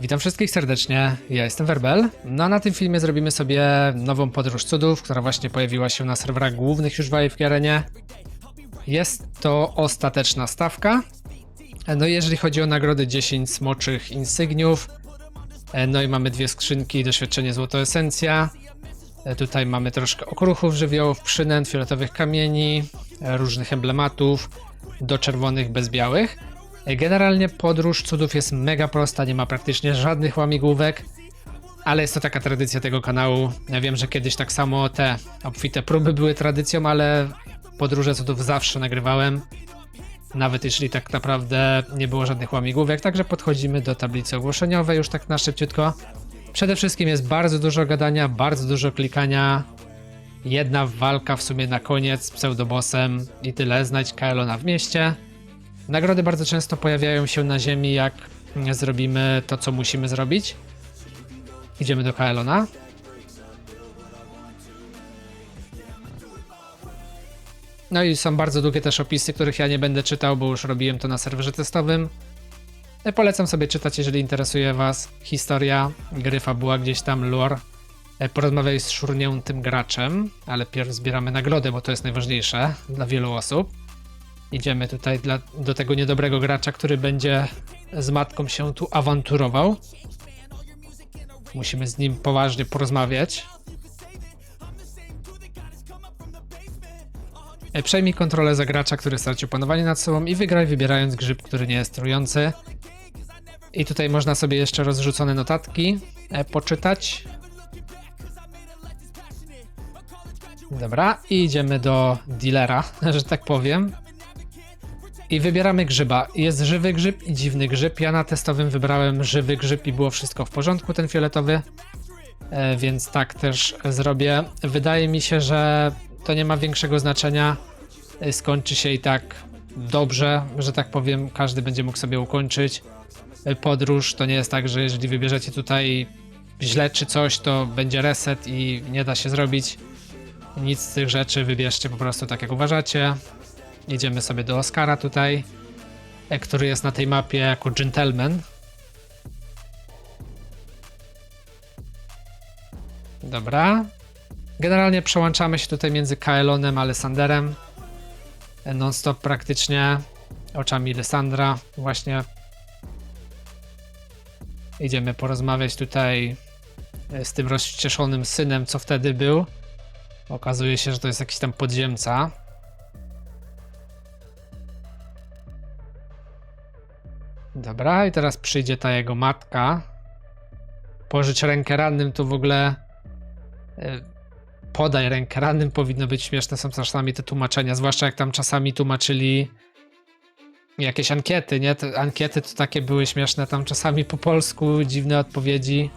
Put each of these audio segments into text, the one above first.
Witam wszystkich serdecznie, ja jestem Werbel. No a na tym filmie zrobimy sobie nową podróż cudów, która właśnie pojawiła się na serwerach głównych już w AFK Arenie. Jest to ostateczna stawka. No i jeżeli chodzi o nagrody 10 smoczych insygniów, no i mamy dwie skrzynki, doświadczenie złoto esencja. Tutaj mamy troszkę okruchów żywiołów, przynęt, fioletowych kamieni, różnych emblematów, do czerwonych bez białych. Generalnie podróż cudów jest mega prosta, nie ma praktycznie żadnych łamigłówek, ale jest to taka tradycja tego kanału. Ja wiem, że kiedyś tak samo te obfite próby były tradycją, ale podróże cudów zawsze nagrywałem. Nawet jeśli tak naprawdę nie było żadnych łamigłówek, także podchodzimy do tablicy ogłoszeniowej już tak na szybciutko. Przede wszystkim jest bardzo dużo gadania, bardzo dużo klikania. Jedna walka w sumie na koniec z pseudobossem i tyle. Znajdź Kaelona w mieście. Nagrody bardzo często pojawiają się na ziemi, jak zrobimy to, co musimy zrobić. Idziemy do Kaelona. No i są bardzo długie też opisy, których ja nie będę czytał, bo już robiłem to na serwerze testowym. E, Polecam sobie czytać, jeżeli interesuje Was historia gry, fabuła, gdzieś tam lore. E, Porozmawiaj z szurniętym graczem, ale pierw zbieramy nagrody, bo to jest najważniejsze dla wielu osób. Idziemy tutaj dla, do tego niedobrego gracza, który będzie z matką się tu awanturował. Musimy z nim poważnie porozmawiać. E, Przejmij kontrolę za gracza, który stracił panowanie nad sobą i wygraj wybierając grzyb, który nie jest trujący. I tutaj można sobie jeszcze rozrzucone notatki e, poczytać. Dobra, i idziemy do dealera, że tak powiem. I wybieramy grzyba. Jest żywy grzyb i dziwny grzyb. Ja na testowym wybrałem żywy grzyb i było wszystko w porządku, ten fioletowy. E, więc tak też zrobię. Wydaje mi się, że to nie ma większego znaczenia. E, Skończy się i tak dobrze, że tak powiem. Każdy będzie mógł sobie ukończyć e, podróż. To nie jest tak, że jeżeli wybierzecie tutaj źle czy coś, to będzie reset i nie da się zrobić nic z tych rzeczy. Wybierzcie po prostu tak, jak uważacie. Jedziemy sobie do Oscara tutaj, e, który jest na tej mapie jako gentleman. Dobra. Generalnie przełączamy się tutaj między Kaelonem a Lysanderem. E, Non-stop praktycznie oczami Lysandra właśnie. Idziemy porozmawiać tutaj e, z tym rozcieszonym synem, co wtedy był. Okazuje się, że to jest jakiś tam podziemca. Dobra, i teraz przyjdzie ta jego matka. Pożycz rękę rannym, to w ogóle. e, Podaj rękę rannym, powinno być śmieszne. Są czasami te tłumaczenia, zwłaszcza jak tam czasami tłumaczyli jakieś ankiety, nie? Te ankiety to takie były śmieszne, tam czasami po polsku dziwne odpowiedzi,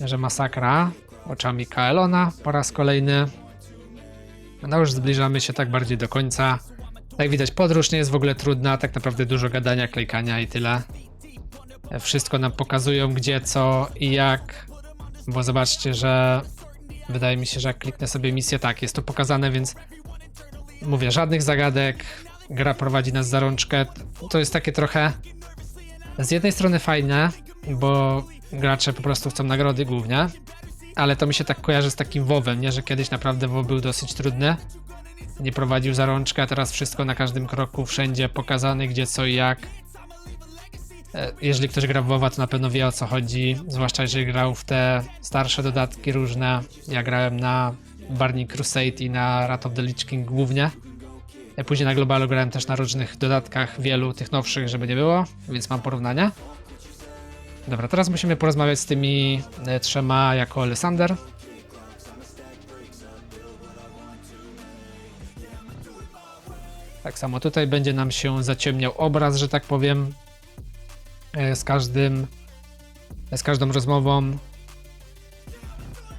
że masakra. Oczami Kaelona po raz kolejny. No już zbliżamy się tak bardziej do końca. Jak widać, podróż nie jest w ogóle trudna, tak naprawdę dużo gadania, klikania i tyle. Wszystko nam pokazują, gdzie, co i jak. Bo zobaczcie, że wydaje mi się, że jak kliknę sobie misję, tak, jest to pokazane, więc mówię, żadnych zagadek. Gra prowadzi nas za rączkę. To jest takie trochę z jednej strony fajne, bo gracze po prostu chcą nagrody głównie, ale to mi się tak kojarzy z takim WoWem, nie? Że kiedyś naprawdę WoW był dosyć trudny nie prowadził za rączkę, a teraz wszystko na każdym kroku, wszędzie pokazane, gdzie, co i jak. E, Jeżeli ktoś gra w WoWa, to na pewno wie o co chodzi, zwłaszcza jeżeli grał w te starsze dodatki różne. Ja grałem na Burning Crusade i na Rat of the Lich King głównie. E, Później na globalu grałem też na różnych dodatkach, wielu tych nowszych, żeby nie było, więc mam porównania. Dobra, teraz musimy porozmawiać z tymi e, trzema jako Lysander. Tak samo tutaj będzie nam się zaciemniał obraz, że tak powiem, e, z każdym, z każdą rozmową.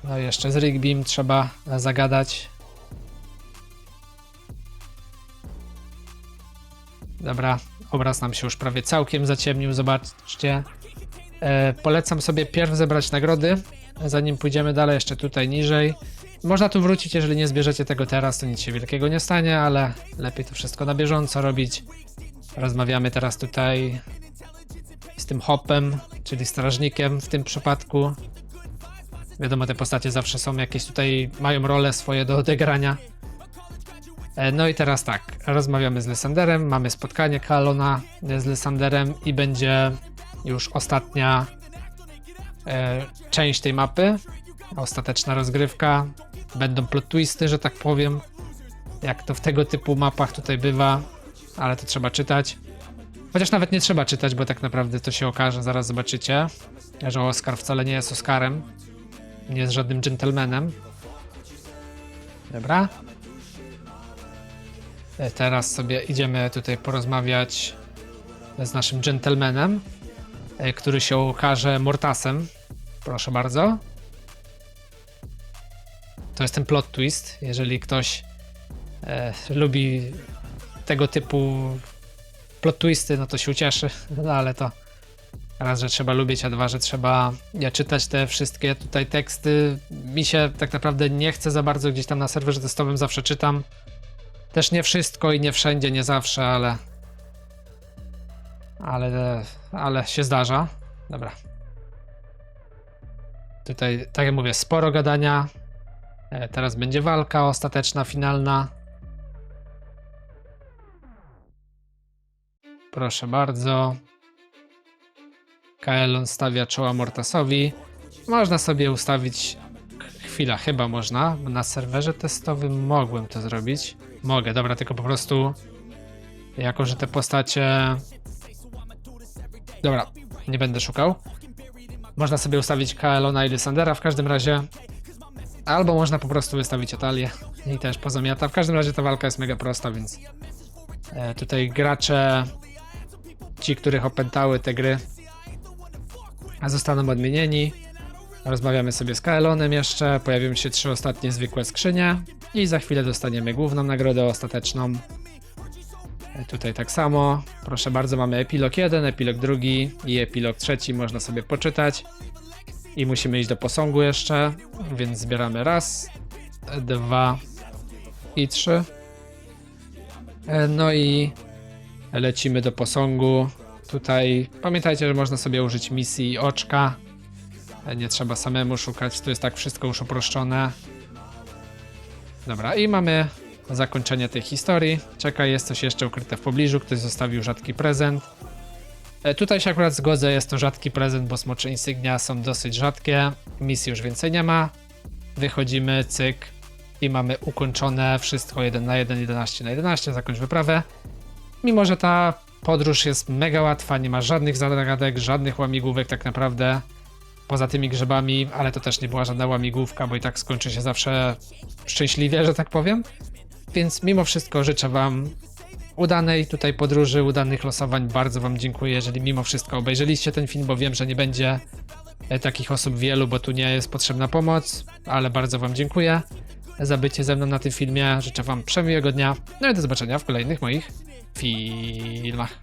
No jeszcze z Rigbim trzeba zagadać. Dobra, obraz nam się już prawie całkiem zaciemnił, zobaczcie. E, polecam sobie pierw zebrać nagrody, zanim pójdziemy dalej, jeszcze tutaj niżej. Można tu wrócić, jeżeli nie zbierzecie tego teraz, to nic się wielkiego nie stanie, ale lepiej to wszystko na bieżąco robić. Rozmawiamy teraz tutaj z tym hopem, czyli strażnikiem w tym przypadku. Wiadomo, te postacie zawsze są jakieś tutaj, mają role swoje do odegrania. E, No i teraz tak, rozmawiamy z Lysanderem, mamy spotkanie Kalona z Lysanderem i będzie już ostatnia e, część tej mapy, ostateczna rozgrywka. Będą plot twisty, że tak powiem, jak to w tego typu mapach tutaj bywa, ale to trzeba czytać. Chociaż nawet nie trzeba czytać, bo tak naprawdę to się okaże, zaraz zobaczycie, że Oscar wcale nie jest Oscarem, nie jest żadnym gentlemanem. Dobra. E, Teraz sobie idziemy tutaj porozmawiać z naszym gentlemanem, który się okaże Mortasem. Proszę bardzo. To jest ten plot twist. Jeżeli ktoś e, lubi tego typu plot twisty, no to się ucieszy. No ale to raz, że trzeba lubić, a dwa, że trzeba ja czytać te wszystkie tutaj teksty. Mi się tak naprawdę nie chce za bardzo gdzieś tam na serwerze testowym zawsze czytam. Też nie wszystko i nie wszędzie, nie zawsze, ale. Ale, ale się zdarza. Dobra. Tutaj, tak jak mówię, sporo gadania. E, Teraz będzie walka ostateczna, finalna. Proszę bardzo. Kaelon stawia czoła Mortasowi. Można sobie ustawić. Chwila, chyba można. Na serwerze testowym mogłem to zrobić. Mogę, dobra, tylko po prostu. Jako, że te postacie. Dobra, nie będę szukał. Można sobie ustawić Kaelona i Lysandera w każdym razie. Albo można po prostu wystawić Atalię i też pozamiata. W każdym razie ta walka jest mega prosta, więc e, tutaj gracze, ci, których opętały te gry, zostaną odmienieni. Rozmawiamy sobie z Kaelonem jeszcze, pojawią się trzy ostatnie zwykłe skrzynie i za chwilę dostaniemy główną nagrodę ostateczną. Tutaj tak samo. Proszę bardzo, mamy epilog 1, epilog drugi i epilog trzeci. Można sobie poczytać. I musimy iść do posągu jeszcze, więc zbieramy raz, dwa i trzy. E, No i lecimy do posągu. Tutaj pamiętajcie, że można sobie użyć misji oczka. E, Nie trzeba samemu szukać, tu jest tak wszystko już uproszczone. Dobra, i mamy zakończenie tej historii. Czekaj, jest coś jeszcze ukryte w pobliżu, ktoś zostawił rzadki prezent. E, Tutaj się akurat zgodzę, jest to rzadki prezent, bo smocze insygnia są dosyć rzadkie. Misji już więcej nie ma. Wychodzimy, cyk i mamy ukończone wszystko 1 na 1, 11 na 11, zakończ wyprawę. Mimo, że ta podróż jest mega łatwa, nie ma żadnych zagadek, żadnych łamigłówek tak naprawdę. Poza tymi grzybami, ale to też nie była żadna łamigłówka, bo i tak skończy się zawsze szczęśliwie, że tak powiem. Więc mimo wszystko życzę Wam udanej tutaj podróży, udanych losowań. Bardzo Wam dziękuję, jeżeli mimo wszystko obejrzeliście ten film, bo wiem, że nie będzie e, takich osób wielu, bo tu nie jest potrzebna pomoc, ale bardzo Wam dziękuję za bycie ze mną na tym filmie. Życzę Wam przemiłego dnia. No i do zobaczenia w kolejnych moich filmach.